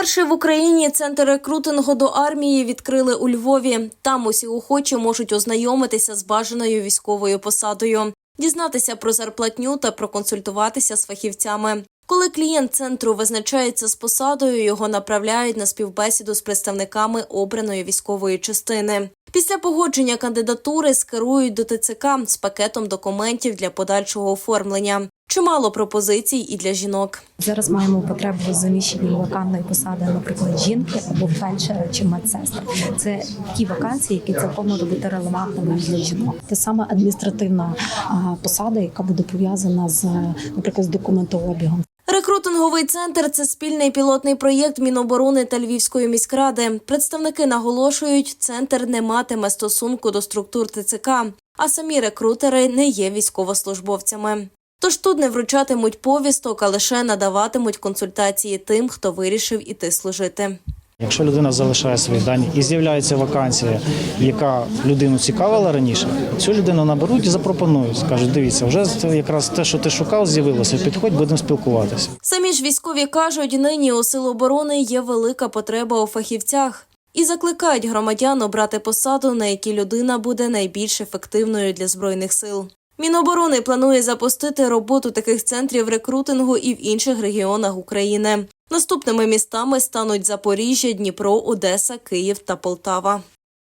Перший в Україні центр рекрутингу до армії відкрили у Львові. Там усі охочі можуть ознайомитися з бажаною військовою посадою, дізнатися про зарплатню та проконсультуватися з фахівцями. Коли клієнт центру визначається з посадою, його направляють на співбесіду з представниками обраної військової частини. Після погодження кандидатури скерують до ТЦК з пакетом документів для подальшого оформлення. Чимало пропозицій і для жінок. Зараз маємо потребу в заміщенні вакантної посади, наприклад, жінки або фельдшера чи медсестри. Це ті вакансії, які цілком можуть бути релевантними для жінок. Це саме адміністративна посада, яка буде пов'язана з, наприклад, з документообігом. Рекрутинговий центр це спільний пілотний проєкт Міноборони та Львівської міськради. Представники наголошують, центр не матиме стосунку до структур ТЦК, а самі рекрутери не є військовослужбовцями. Тож тут не вручатимуть повісток, а лише надаватимуть консультації тим, хто вирішив іти служити. Якщо людина залишає свої дані і з'являється вакансія, яка людину цікавила раніше, цю людину наберуть і запропонують. Скажуть, дивіться, вже якраз те, що ти шукав, з'явилося. Підходь, будемо спілкуватися. Самі ж військові кажуть, нині у сил оборони є велика потреба у фахівцях і закликають громадян обрати посаду, на якій людина буде найбільш ефективною для збройних сил. Міноборони планує запустити роботу таких центрів рекрутингу і в інших регіонах України. Наступними містами стануть Запоріжжя, Дніпро, Одеса, Київ та Полтава.